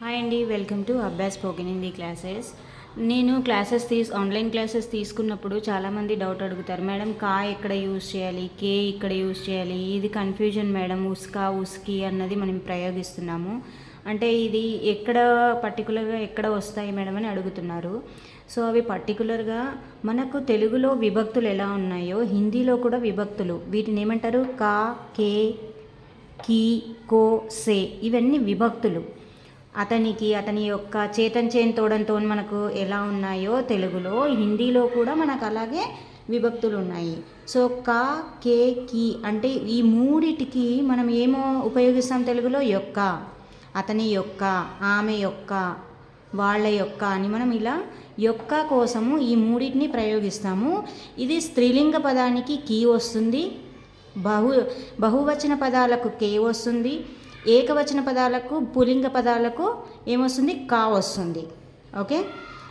Hi అండి welcome to Abbas spoken Hindi classes. నేను classes తీసు ఆన్లైన్ క్లాసెస్ తీసుకున్నప్పుడు చాలామంది డౌట్ అడుగుతారు మేడం కా ఎక్కడ యూజ్ చేయాలి? కే ఇక్కడ యూజ్ చేయాలి? ఇది కన్ఫ్యూజన్ మేడం ఉస్కా ఉస్కి అన్నది మనం ప్రయోగిస్తున్నాము. అంటే ఇది ఎక్కడ పర్టికులర్గా ఎక్కడ వస్తాయి మేడం అని అడుగుతున్నారు. సో అవి పర్టికులర్గా మనకు తెలుగులో విభక్తులు ఎలా ఉన్నాయో హిందీలో కూడా విభక్తులు. వీటిని ఏమంటారు? కా కే కీ కో సే ఇవన్నీ విభక్తులు. అతనికి అతని యొక్క చేతన్ చేన్ తోడంతో మనకు ఎలా ఉన్నాయో తెలుగులో హిందీలో కూడా మనకు అలాగే విభక్తులు ఉన్నాయి సో కా కే కి అంటే ఈ మూడిటికి మనం ఏమో ఉపయోగిస్తాం తెలుగులో? యొక్క. అతని యొక్క ఆమె యొక్క వాళ్ళ యొక్క అని మనం ఇలా యొక్క కోసము ఈ మూడింటిని ప్రయోగిస్తాము. ఇది స్త్రీలింగ పదానికి కీ వస్తుంది. బహు బహువచన పదాలకు కే వస్తుంది. ఏకవచన పదాలకు పులింగ పదాలకు ఏమొస్తుంది? కా వస్తుంది. ఓకే?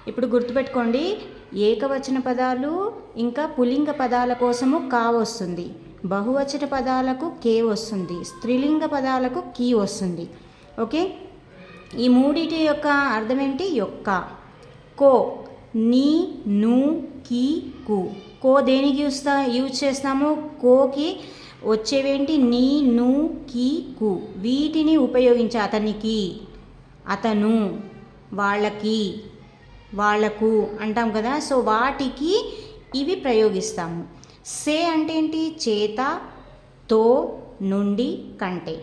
ఇప్పుడు గుర్తుపెట్టుకోండి. ఏకవచన పదాలు ఇంకా పులింగ పదాల కోసము కా వస్తుంది. బహువచన పదాలకు కే వస్తుంది. స్త్రీలింగ పదాలకు కీ వస్తుంది. ఓకే? ఈ మూడిటి యొక్క అర్థం ఏంటి యొక్క. కో. నీ ను కీ కు. కో దేనికి యూస్ యూజ్ చేస్తాము? కోకి వచ్చేవేంటి? నీ ను కి కు. వీటిని ఉపయోగించి అతనికి అతను వాళ్ళకి వాళ్ళకు అంటాం కదా? సో వాటికి ఇవి ప్రయోగిస్తాము. సే అంటే ఏంటి చేత తో నుండి కంటే.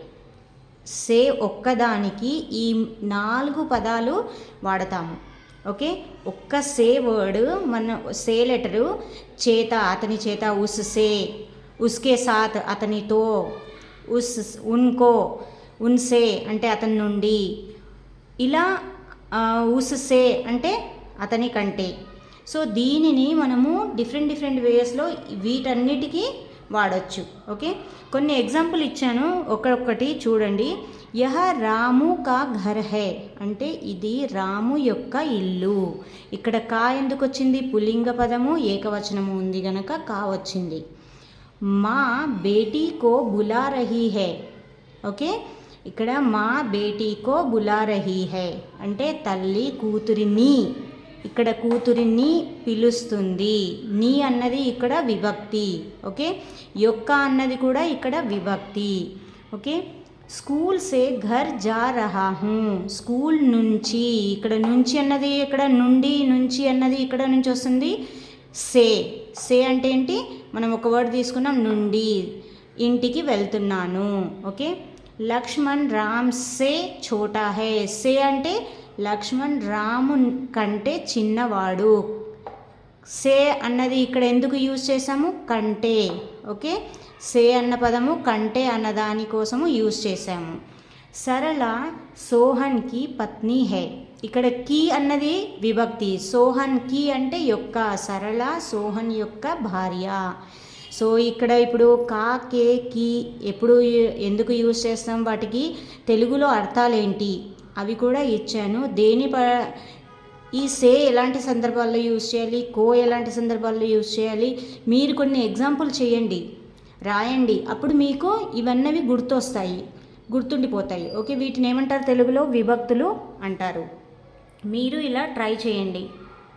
సే ఒక్కదానికి ఈ నాలుగు పదాలు వాడతాము. ఓకే? ఒక్క సే వర్డ్ మన సే లెటరు చేత అతని చేత ఉస్ సే. ఉస్కే సాత్ అతనితో ఉస్ ఉన్కో ఉన్సే అంటే అతని నుండి ఇలా ఉస్సే అంటే అతని కంటే సో దీనిని మనము డిఫరెంట్ డిఫరెంట్ వేస్లో వీటన్నిటికీ వాడచ్చు ఓకే కొన్ని ఎగ్జాంపుల్ ఇచ్చాను ఒక్కొక్కటి చూడండి యహ రాము కా ఘర్ హే అంటే ఇది రాము యొక్క ఇల్లు ఇక్కడ కా ఎందుకు వచ్చింది పులింగ పదము ఏకవచనము ఉంది గనక కా వచ్చింది మా బేటీ కో బులా రహీ హే. ఓకే? ఇక్కడ మా బేటీ కో బులా రహీ హే. అంటే తల్లి కూతురిని ఇక్కడ కూతురిని పిలుస్తుంది. నీ అన్నది ఇక్కడ విభక్తి. ఓకే? యొక్క అన్నది కూడా ఇక్కడ విభక్తి. ఓకే? స్కూల్ సే ఘర్ జా రహా హూ. స్కూల్ నుంచి. ఇక్కడ నుంచి అన్నది ఇక్కడ నుండి నుంచి అన్నది ఇక్కడ నుంచి వస్తుంది. సే. సే అంటే ఏంటి? మనం ఒక వర్డ్ తీసుకున్నాం నుండి ఇంటికి వెళ్తున్నాను. ఓకే? లక్ష్మణ్ రామ్ సే ఛోటా హే. సే అంటే లక్ష్మణ్ రాము కంటే చిన్నవాడు. సే అన్నది ఇక్కడ ఎందుకు యూజ్ చేసాము కంటే. ఓకే? సే అన్న పదము కంటే అన్న దానికోసము యూజ్ చేసాము సరళ సోహన్కి పత్ని హే. ఇక్కడ కీ అన్నది విభక్తి. సోహన్ కీ అంటే యొక్క సరళ సోహన్ యొక్క భార్య. సో ఇక్కడ ఇప్పుడు కా కే కీ ఎప్పుడు ఎందుకు యూజ్ చేస్తాం వాటికి? తెలుగులో అర్థాలు ఏంటి అవి కూడా ఇచ్చాను. దేని ప ఈ సే ఎలాంటి సందర్భాల్లో యూజ్ చేయాలి? కో ఎలాంటి సందర్భాల్లో యూజ్ చేయాలి? మీరు కొన్ని ఎగ్జాంపుల్ చేయండి. రాయండి. అప్పుడు మీకు ఇవన్నవి గుర్తొస్తాయి. గుర్తుండిపోతాయి. ఓకే వీటిని ఏమంటారు తెలుగులో? విభక్తులు అంటారు. మీరు ఇలా ట్రై చేయండి.